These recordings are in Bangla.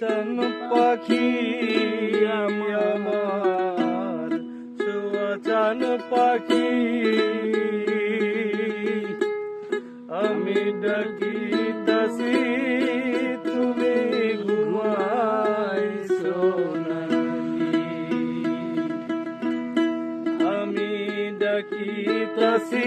চান পাখি আমার চান পাখি। আমি ডাকি দাসি তুমি ঘুমাইছো আমি ডাকি দাসি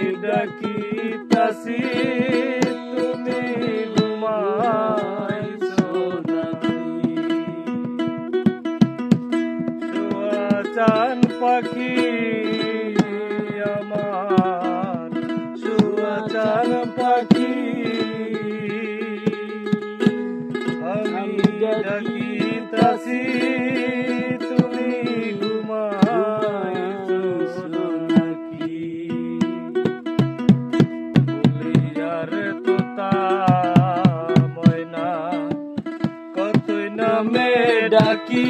আমি ডাকি তাসি তুমি ঘুমাইছো নাকি চান পাখি আমার চান পাখি নামে ডাকি।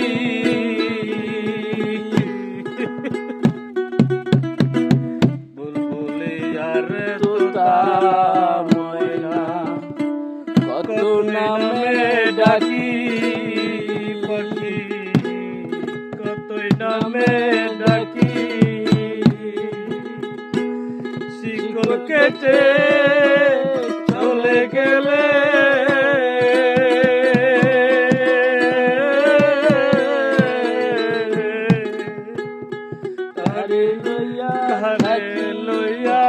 বুলবুলি আর তোতা কত নামে ডাকি পাখি কতই নামে ডাকি। শিকল কেটে ঘরে লইয়া ঘরে লইয়া